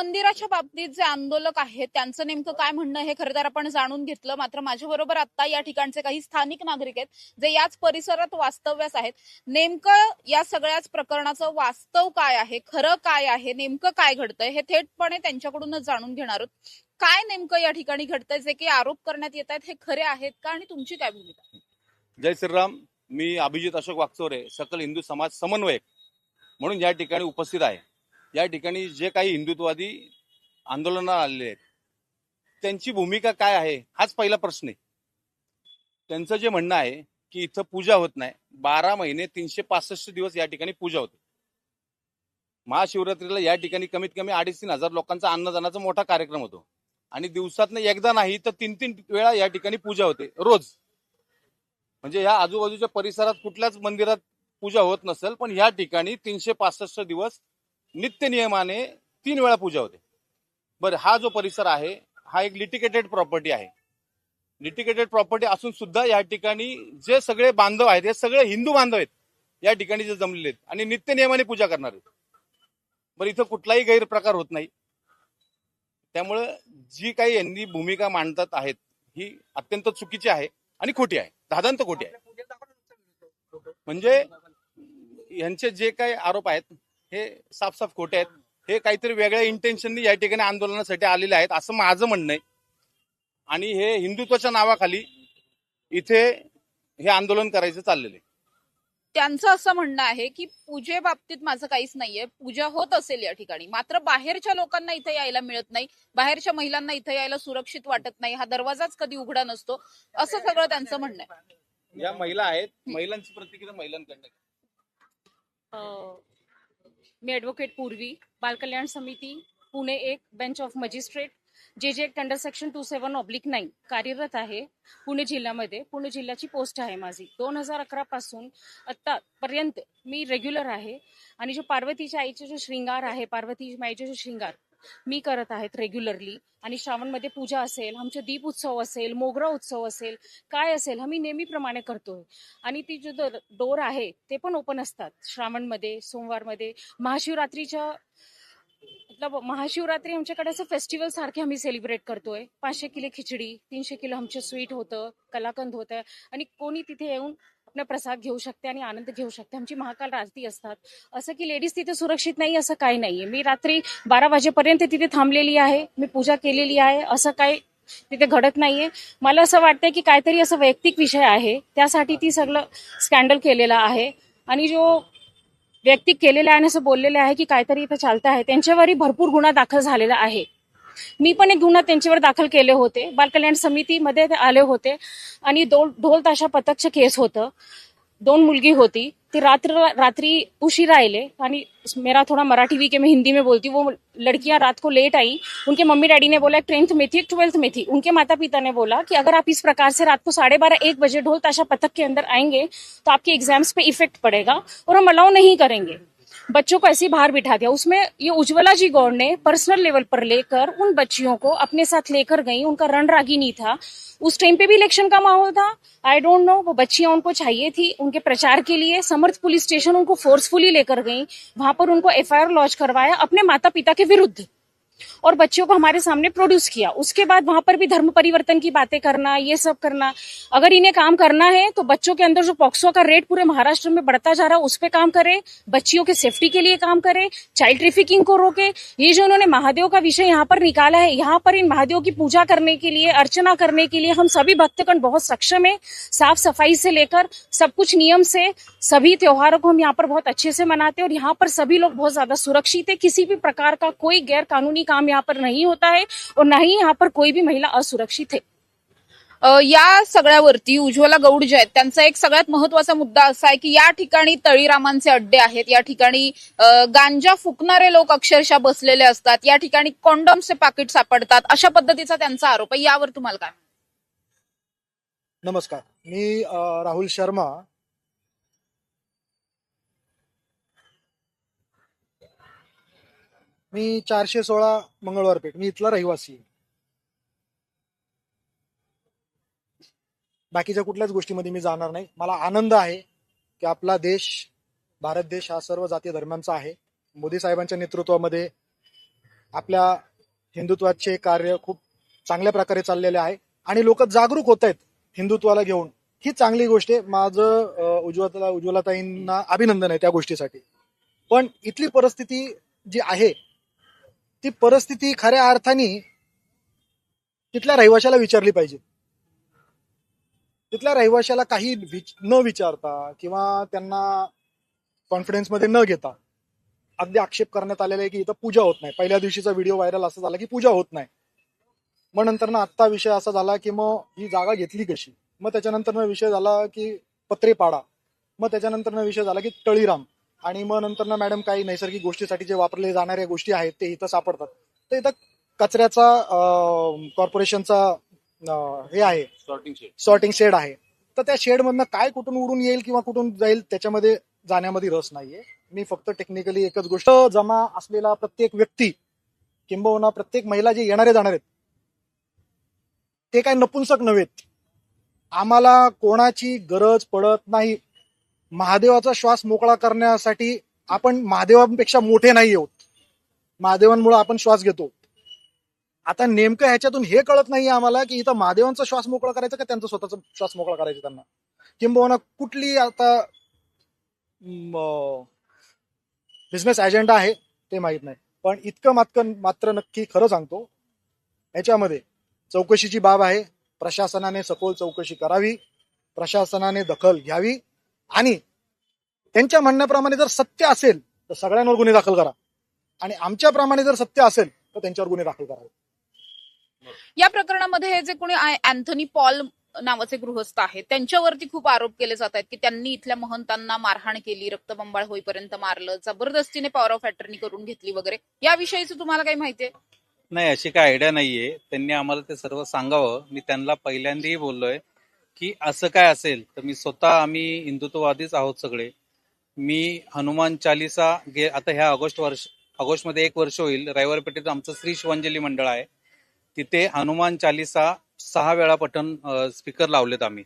मंदिराच्या बाबतीत जे आंदोलक आहेत त्यांचं नेमकं काय म्हणणं हे खरं तर आपण जाणून घेतलं. मात्र माझ्याबरोबर आता या ठिकाणचे काही स्थानिक नागरिक आहेत जे याच परिसरात वास्तव्यास आहेत. नेमकं या सगळ्याच प्रकरणाचं वास्तव काय आहे खरं काय आहे नेमकं काय घडतंय हे थेटपणे त्यांच्याकडूनच जाणून घेणार आहोत. काय नेमकं या ठिकाणी घडतंय जे की आरोप करण्यात येत आहेत हे खरे आहेत का आणि तुमची काय भूमिका जय श्रीराम मी अभिजित अशोक वागचोरे सकल हिंदू समाज समन्वयक म्हणून या ठिकाणी उपस्थित आहे. या ठिकाणी जे काही हिंदुत्ववादी आंदोलनाला आलेले आहेत त्यांची भूमिका काय आहे हाच पहिला प्रश्न आहे. त्यांचं जे म्हणणं आहे की इथं पूजा होत नाही बारा महिने तीनशे पासष्ट दिवस या ठिकाणी पूजा होते. महाशिवरात्रीला या ठिकाणी कमीत कमी अडीच तीन हजार लोकांचा अन्नदानाचा मोठा कार्यक्रम होतो. आणि दिवसात एकदा नाही तर तीन तीन वेळा या ठिकाणी पूजा होते रोज. म्हणजे या आजूबाजूच्या परिसरात कुठल्याच मंदिरात पूजा होत नसेल पण या ठिकाणी तीनशे पासष्ट दिवस नित्य नियमाने तीन वेळा पूजा होते. बरं हा जो परिसर आहे हा एक लिटिकेटेड प्रॉपर्टी आहे. लिटिकेटेड प्रॉपर्टी असून सुद्धा या ठिकाणी जे सगळे बांधव आहेत हे सगळे हिंदू बांधव आहेत या ठिकाणी जे जमलेले आहेत आणि नित्य नियमाने पूजा करणार आहेत. बरं इथं कुठलाही गैरप्रकार होत नाही. त्यामुळं जी काही यांनी भूमिका मांडतात आहेत ही अत्यंत चुकीची आहे आणि खोटी आहे. दादांत खोटी आहे. म्हणजे यांचे जे काही आरोप आहेत हे साफ साफ खोटे आहेत. हे काहीतरी वेगळ्या इंटेन्शननी या ठिकाणी आंदोलनासाठी आलेले आहेत असं माझं म्हणणं आहे. आणि हे हिंदुत्वाच्या नावाखाली इथे हे आंदोलन करायचं चाललेलं आहे. त्यांचं असं म्हणणं आहे की पूजेबाबतीत माझं काहीच नाहीये. पूजा होत असेल या ठिकाणी. मात्र बाहेरच्या लोकांना इथे यायला मिळत नाही. बाहेरच्या महिलांना इथे यायला सुरक्षित वाटत नाही. हा दरवाजाच कधी उघडा नसतो. असं सगळं त्यांचं म्हणणं आहे. या महिला आहेत. महिलांची प्रतिक्रिया महिलांकडनं मी ॲडव्होकेट पूर्वी बालकल्याण समिती पुणे एक bench of magistrate J J under section two seven oblique nine कार्यरत आहे पुणे जिल्ह्यामध्ये. पुणे जिल्ह्याची पोस्ट आहे माझी. दोन हजार अकरा पासून आत्तापर्यंत मी रेग्युलर आहे. आणि जो पार्वतीच्या आईचे जो श्रृंगार आहे पार्वती माईचे जो श्रृंगार मी करत आहेत रेग्युलरली आणि श्रावणमध्ये पूजा असेल आमचे दीप उत्सव असेल मोगरा उत्सव असेल काय असेल आम्ही नेहमीप्रमाणे करतोय. आणि ती जो डोर आहे ते पण ओपन असतात. श्रावणमध्ये सोमवारमध्ये महाशिवरात्रीच्या मतलब महाशिवरात्री आमच्याकडे असं फेस्टिवल सारखे आम्ही सेलिब्रेट करतोय. पाचशे किलो खिचडी तीनशे किलो आमचे स्वीट होतं कलाकंद होतं. आणि कोणी तिथे येऊन आपला प्रसाद घेऊ शकते आणि आनंद घेऊ शकते. आमची महाकाल आरती असतात. असं की लेडीज तिथे सुरक्षित नाही असं काही नाहीये. मी रात्री बारा वाजेपर्यंत तिथे थांबलेली आहे. मी पूजा केलेली आहे. असं काही तिथे घडत नाहीये. मला असं वाटतंय की काहीतरी असं वैयक्तिक विषय आहे. त्यासाठी ती सगळं स्कॅन्डल केलेला आहे. आणि जो व्यक्ती केलेला आहे आणि असं बोललेलं आहे की काहीतरी इथं चालतं आहे त्यांच्यावरही भरपूर गुन्हा दाखल झालेला आहे. मी पण एक गुन्हा त्यांच्यावर दाखल केले होते. बालकल्याण समितीमध्ये आले होते. आणि दोन ढोल ताशा पथकचं केस होतं. दोन मुलगी होती. ती रात्र रात्री उशीर आए आणि मेरा थोड़ा मराठी वीक है मैं हिंदी में बोलती. वो लड़कियां रात को लेट आई. उनके मम्मी डैडी ने बोला टेंथ में थी ट्वेल्थ में थी. उनके माता पिता ने बोला कि अगर आप इस प्रकार से रात को साढ़े बारह एक बजे ढोल ताशा पथक के अंदर आएंगे तो आपके एग्जाम्स पे इफेक्ट पड़ेगा और हम अलाउ नहीं करेंगे। बच्चों को ऐसे ही बाहर बिठा दिया। उसमें ये उज्ज्वला जी गौड़ ने पर्सनल लेवल पर लेकर उन बच्चियों को अपने साथ लेकर गई। उनका रण नहीं था। उस टाइम पे भी इलेक्शन का माहौल था। आई डोंट नो वो बच्चियाँ उनको चाहिए थी उनके प्रचार के लिए। समर्थ पुलिस स्टेशन उनको फोर्सफुली लेकर गई। वहाँ पर उनको एफआईआर लॉन्च करवाया अपने माता पिता के विरुद्ध। और बच्चों को हमारे सामने प्रोड्यूस किया। उसके बाद वहाँ पर भी धर्म परिवर्तन की बातें करना, ये सब करना। अगर इन्हें काम करना है तो बच्चों के अंदर जो पॉक्सो का रेट पूरे महाराष्ट्र में बढ़ता जा रहा है, उस पर काम करे। बच्चियों के सेफ्टी के लिए काम करे। चाइल्ड ट्रैफिकिंग को रोके। ये जो उन्होंने महादेव का विषय यहाँ पर निकाला है, यहाँ पर इन महादेव की पूजा करने के लिए, अर्चना करने के लिए हम सभी भक्तगण बहुत सक्षम है साफ़ सफ़ाई से लेकर सब कुछ नियम से। सभी त्योहारों को हम यहाँ पर बहुत अच्छे से मनाते हैं और यहाँ पर सभी लोग बहुत ज़्यादा सुरक्षित है। किसी भी प्रकार का कोई गैर कानूनी काम यहाँ पर नहीं होता है और न ही यहाँ पर कोई भी महिला असुरक्षित है. या सगळ्यावरती उज्ज्वला गौड जे आहेत त्यांचा एक सगळ्यात महत्त्वाचा मुद्दा असा आहे की या ठिकाणी तळीरामांचे अड्डे आहेत या ठिकाणी गांजा फुकणारे लोक अक्षरशः बसलेले असतात या ठिकाणी कॉन्डॉमचे पाकिट सापडतात अशा पद्धतीचा त्यांचा आरोप आहे. यावर तुम्हाला काय नमस्कार. मी राहुल शर्मा मी चारशे सोळा मंगळवार पेठ मी इथला रहिवासी बाकीच्या कुठल्याच गोष्टीमध्ये मी जाणार नाही. मला आनंद आहे की आपला देश भारत देश हा सर्व जाती धर्मांचा आहे. मोदी साहेबांच्या नेतृत्वामध्ये आपल्या हिंदुत्वाचे कार्य खूप चांगल्या प्रकारे चाललेले आहे. आणि लोक जागरूक होत आहेत हिंदुत्वाला घेऊन. ही चांगली गोष्ट आहे. माझं उज्ज्वला उज्ज्वलाताईंना अभिनंदन आहे त्या गोष्टीसाठी. पण इथली परिस्थिती जी आहे ती परिस्थिती खऱ्या अर्थाने तिथल्या रहिवाशाला विचारली पाहिजे. तिथल्या रहिवाशाला काही विच- न विचारता किंवा त्यांना कॉन्फिडन्समध्ये न घेता अगदी आक्षेप करण्यात आलेला आहे की इथं पूजा होत नाही. पहिल्या दिवशीचा व्हिडिओ व्हायरल असा झाला की पूजा होत नाही. मग नंतर ना आत्ता विषय असा झाला की मग ही जागा घेतली कशी? मग त्याच्यानंतर विषय झाला की पत्रे पाडा मग त्याच्यानंतर विषय झाला की तळीराम. आणि मग नंतर ना मॅडम काही नैसर्गिक गोष्टीसाठी जे वापरले जाणाऱ्या गोष्टी आहेत ते इथं सापडतात. तर इथं कचऱ्याचा कॉर्पोरेशनचा हे आहे. सॉर्टिंग शेड सॉर्टिंग शेड आहे. तर त्या शेडमधनं काय कुठून उडून येईल किंवा कुठून जाईल त्याच्यामध्ये जाण्यामध्ये रस नाहीये. मी फक्त टेक्निकली एकच गोष्ट जमा असलेला प्रत्येक व्यक्ती किंबहुना प्रत्येक महिला जे येणारे जाणार आहेत ते काय नपुंसक नव्हेत. आम्हाला कोणाची गरज पडत नाही. महादेवाचा श्वास मोकळा करण्यासाठी आपण महादेवांपेक्षा मोठे नाही आहोत. महादेवांमुळे आपण श्वास घेतो. आता नेमकं ह्याच्यातून हे कळत नाही आम्हाला की इथं महादेवांचा श्वास मोकळा करायचा का त्यांचा स्वतःचा श्वास मोकळा करायचा त्यांना? किंबहुना कुठली आता बिझनेस अजेंडा आहे ते माहीत नाही. पण इतकं मात्र मात्र नक्की खरं सांगतो ह्याच्यामध्ये चौकशीची बाब आहे. प्रशासनाने सखोल चौकशी करावी. प्रशासनाने दखल घ्यावी. आणि त्यांच्या म्हणण्याप्रमाणे जर सत्य असेल तर सगळ्यांवर गुन्हे दाखल करा. आणि आमच्याप्रमाणे जर सत्य असेल तर त्यांच्यावर गुन्हे दाखल करावे या प्रकरणामध्ये हे जे कोणी आहे, अँथनी पॉल नावाचे गृहस्थ आहेत त्यांच्यावरती खूप आरोप केले जात आहेत की त्यांनी इथल्या महंतांना मारहाण केली रक्तबंबाळ होईपर्यंत मारलं जबरदस्तीने पॉवर ऑफ अटर्नी करून घेतली वगैरे. याविषयीच तुम्हाला काही माहितीये नाही अशी काय आयडिया नाहीये. त्यांनी आम्हाला ते सर्व सांगावं. मी त्यांना पहिल्यांदाही बोललोय. की असं काय असेल तर मी स्वतः आम्ही हिंदुत्ववादीच आहोत सगळे. मी हनुमान चालिसा गे आता ह्या ऑगस्ट वर्ष ऑगस्टमध्ये एक वर्ष होईल. रविवार पेठेचं आमचं श्री शिवांजली मंडळ आहे. तिथे हनुमान चालिसा सहा वेळा पठण स्पीकर लावलेत आम्ही.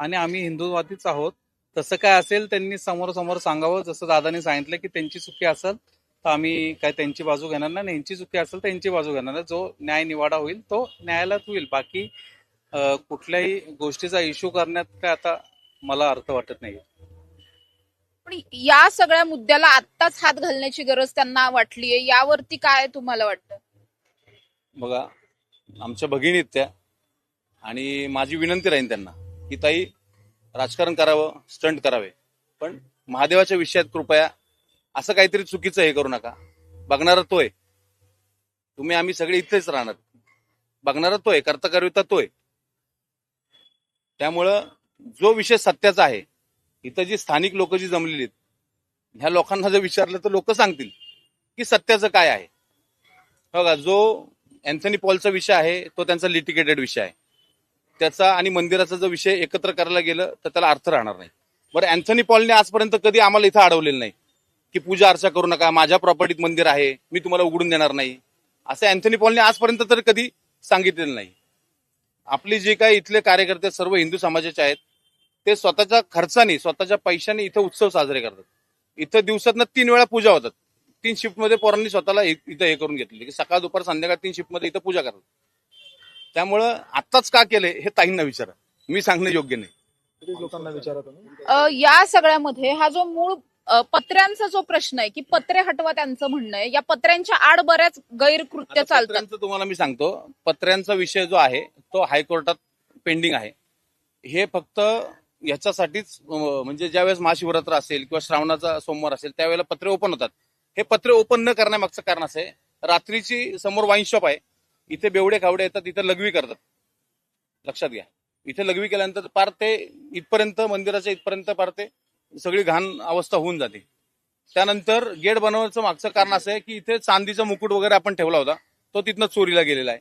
आणि आम्ही हिंदुवादीच आहोत. तसं काय असेल त्यांनी समोर समोर सांगावं. जसं दादानी सांगितलं की त्यांची चुकी असेल तर आम्ही काय त्यांची बाजू घेणार नाही. यांची चुकी असेल तर यांची बाजू घेणार नाही. जो न्याय निवाडा होईल तो न्यायालयात होईल. बाकी कुठल्याही गोष्टीचा इश्यू करण्यात काय आता मला अर्थ वाटत नाही पण या सगळ्या मुद्द्याला आत्ताच हात घालण्याची गरज त्यांना वाटलीये यावरती काय तुम्हाला वाटतं? बघा आमच्या भगिनी आहेत त्या आणि माझी विनंती राहील त्यांना की ताई राजकारण करावं स्टंट करावे पण महादेवाच्या विषयात कृपया असं काहीतरी चुकीचं हे करू नका. बघणारा तोय. तुम्ही आम्ही सगळे इथेच राहणार. बघणारा तोय कर्तकर्विता तोय. त्यामुळं जो विषय सत्याचा आहे इथं जी स्थानिक लोक जी जमलेली आहेत ह्या लोकांना जर विचारलं तर लोक सांगतील की सत्याचं काय आहे. हो बघा जो अँथनी पॉलचा विषय आहे तो त्यांचा लिटिकेटेड विषय आहे. त्याचा आणि मंदिराचा जो विषय एकत्र करायला गेलं तर त्याला अर्थ राहणार नाही. बरं अँथनी पॉलने आजपर्यंत कधी आम्हाला इथं अडवलेलं नाही. की पूजा अर्चा करू नका माझ्या प्रॉपर्टीत मंदिर आहे मी तुम्हाला उघडून देणार नाही. असं अँथनी पॉलने आजपर्यंत तर कधी सांगितलेलं नाही. आपली जे काही इथले कार्यकर्ते सर्व हिंदू समाजाचे आहेत ते स्वतःच्या खर्चाने स्वतःच्या पैशाने इथं उत्सव साजरे करतात. इथं दिवसातनं तीन वेळा पूजा होतात. तीन शिफ्टमध्ये पोरांनी स्वतःला इथं हे करून घेतले की सकाळ दुपार संध्याकाळ तीन शिफ्टमध्ये इथं पूजा करतात. त्यामुळं आत्ताच का केलंय हे ताईंना विचारा. मी सांगणं योग्य नाही. लोकांना विचारा या सगळ्यामध्ये हा जो मूळ पत्र्यांचा जो प्रश्न आहे की पत्रे हटवा त्यांचं म्हणणं आहे. या पत्र्यांच्या आड बऱ्याच गैरकृत्य आता चालतात. पत्र्यांचं तुम्हाला मी सांगतो. पत्र्यांचा विषय जो आहे तो हायकोर्टात पेंडिंग आहे. हे फक्त याच्यासाठीच अं, म्हणजे ज्यावेळेस महाशिवरात्र असेल किंवा श्रावणाचा सोमवार असेल त्यावेळेला पत्रे ओपन होतात. हे पत्रे ओपन न करण्यामागचं कारण असं आहे रात्रीची समोर वाईन शॉप आहे. इथे बेवडे खावडे येतात इथे लघवी करतात. लक्षात घ्या. इथे लघवी केल्यानंतर पार ते इथपर्यंत मंदिराच्या इथपर्यंत पार ते सगळी घाण अवस्था होऊन जाते. त्यानंतर गेट बनवण्याचं मागचं कारण असं आहे की इथे चांदीचा मुकुट वगैरे आपण ठेवला होता तो तिथनं चोरीला गेलेला आहे.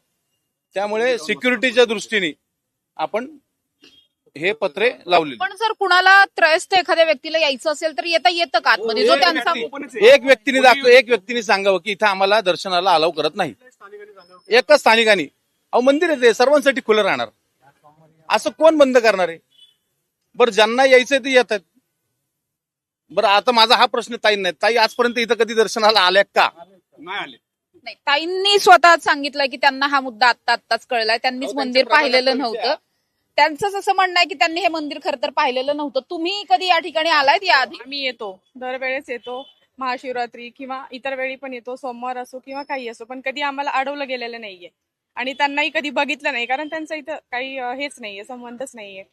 त्यामुळे सिक्युरिटीच्या दृष्टीने आपण हे पत्रे लावलेले. पण जर कुणाला त्रयस्थ एखाद्या व्यक्तीला यायचं असेल तर येता येतं का आतमध्ये? जो एक त्यांचा व्यक्ती- एक व्यक्तीने दाखव एक व्यक्तीने सांगावं की इथं आम्हाला दर्शनाला अलाव करत नाही. एकच स्थानिकांनी. अहो मंदिर आहे ते सर्वांसाठी खुलं राहणार. असं कोण बंद करणार आहे? बरं ज्यांना यायचंय ते येतात बरं आता माझा हा प्रश्न ताई नाही ताई आजपर्यंत इथं कधी दर्शनाला आल्या का? नाही आले. नाही ताईंनी स्वतः सांगितलं की त्यांना हा मुद्दा आत्ता आत्ताच कळलाय. त्यांनीच अहो, मंदिर त्यांच्या पाहिलेलं नव्हतं. त्यांचंच असं म्हणणं आहे की त्यांनी हे मंदिर खरं तर पाहिलेलं नव्हतं. तुम्ही कधी या ठिकाणी आलायत या आधी आम्ही येतो. दरवेळेस येतो. महाशिवरात्री किंवा इतर वेळी पण येतो. सोमवार असो किंवा काही असो. पण कधी आम्हाला अडवलं गेलेलं नाहीये. आणि त्यांनाही कधी बघितलं नाही. कारण त्यांचं इथं काही अं, हेच नाहीये. संबंधच नाहीये.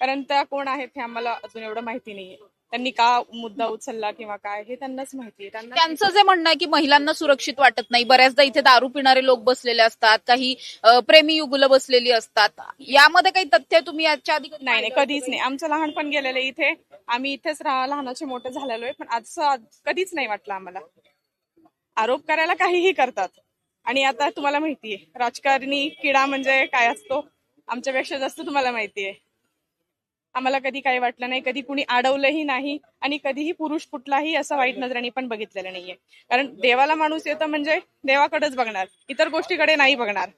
कारण त्या कोण आहेत हे आम्हाला अजून एवढं माहिती नाहीये. त्यांनी का मुद्दा उचलला किंवा काय हे त्यांनाच माहितीये त्यांचं जे म्हणणं आहे की महिलांना सुरक्षित वाटत नाही बऱ्याचदा इथे दारू पिणारे लोक बसलेले असतात काही प्रेमी युगुलं बसलेली असतात. यामध्ये काही तथ्य तुम्ही याच्या आधी नाही नाही? कधीच नाही. आमचं लहानपण गेलेलं आहे इथे. आम्ही इथेच राहा लहानाचे मोठे झालेलो आहे पण आज- कधीच नाही वाटलं आम्हाला. आरोप करायला काहीही करतात. आणि आता तुम्हाला माहितीये राजकारणी किडा म्हणजे काय असतो? आमच्यापेक्षा जास्त तुम्हाला माहितीये आम्हाला कधी काही वाटलं नाही कधी कुणी अडवलंही नाही आणि कधीही पुरुष कुठलाही असं वाईट नजराने पण बघितलेलं नाहीये. कारण देवाला माणूस येतं म्हणजे देवाकडेच बघणार इतर गोष्टीकडे नाही बघणार.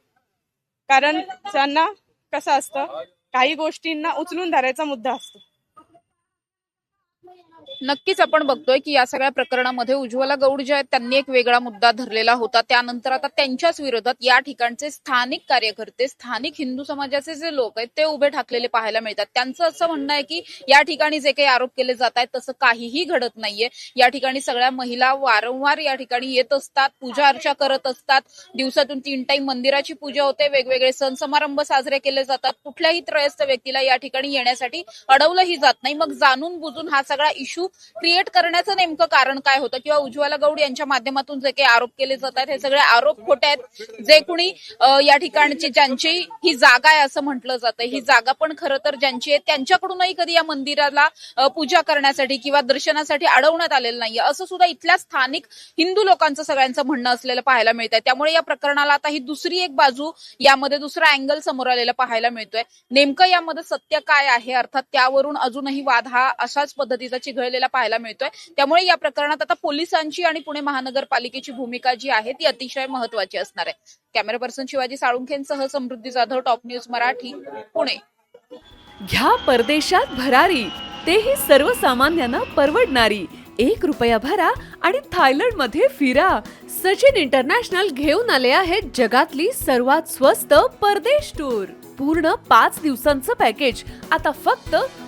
कारण त्यांना कसं असतं काही गोष्टींना उचलून धरायचा मुद्दा असतो. नक्कीच आपण बघतोय की या सगळ्या प्रकरणामध्ये उज्ज्वला गौड जे आहेत त्यांनी एक वेगळा मुद्दा धरलेला होता. त्यानंतर आता त्यांच्याच विरोधात या ठिकाणचे स्थानिक कार्यकर्ते स्थानिक हिंदू समाजाचे जे लोक आहेत ते उभे ठाकलेले पाहायला मिळतात. त्यांचं असं म्हणणं आहे की या ठिकाणी जे काही आरोप केले जात आहेत तसं काहीही घडत नाहीये. या ठिकाणी सगळ्या महिला वारंवार या ठिकाणी येत असतात पूजा अर्चा करत असतात. दिवसातून तीन टाइम मंदिराची पूजा होते वेगवेगळे सण समारंभ साजरे केले जातात. कुठल्याही त्रयस्थ व्यक्तीला या ठिकाणी येण्यासाठी अडवलंही जात नाही. मग जाणून बुजून हा सगळा इश्यू क्रिएट करण्याचं नेमकं कारण काय होतं? किंवा उज्ज्वला गौड यांच्या माध्यमातून जे काही आरोप केले जात आहेत हे सगळे आरोप खोटे आहेत. जे कुणी या ठिकाणची ज्यांची ही जागा आहे असं म्हटलं जातं. ही जागा पण खरं तर ज्यांची आहे त्यांच्याकडूनही कधी या मंदिराला पूजा करण्यासाठी किंवा दर्शनासाठी अडवण्यात आलेलं नाहीये. असं सुद्धा इथल्या स्थानिक हिंदू लोकांचं सगळ्यांचं म्हणणं असलेलं पाहायला मिळत आहे त्यामुळे या प्रकरणाला आता ही दुसरी एक बाजू यामध्ये दुसरा अँगल समोर आलेला पाहायला मिळतोय. नेमकं यामध्ये सत्य काय आहे? अर्थात त्यावरून अजूनही वाद हा अशाच पद्धतीचा झालेला पाहायला मिळतोय. त्यामुळे या प्रकरणात आता पोलिसांची आणि पुणे महानगरपालिकेची भूमिका जी आहे ती अतिशय महत्वाची असणार आहे. कॅमेरा पर्सन शिवाजी साळुंखेंसह समृद्धी जाधव टॉप न्यूज मराठी पुणे. घ्या परदेशात भरारी. तेही सर्वसामान्यांना परवडणारी. एक रुपया भरा आणि थायलंडमध्ये फिरा. सचिन इंटरनॅशनल घेऊन आले आहेत जगातली सर्वात स्वस्त परदेश टूर. पूर्ण पाच दिवसांचं पॅकेज. आता फक्त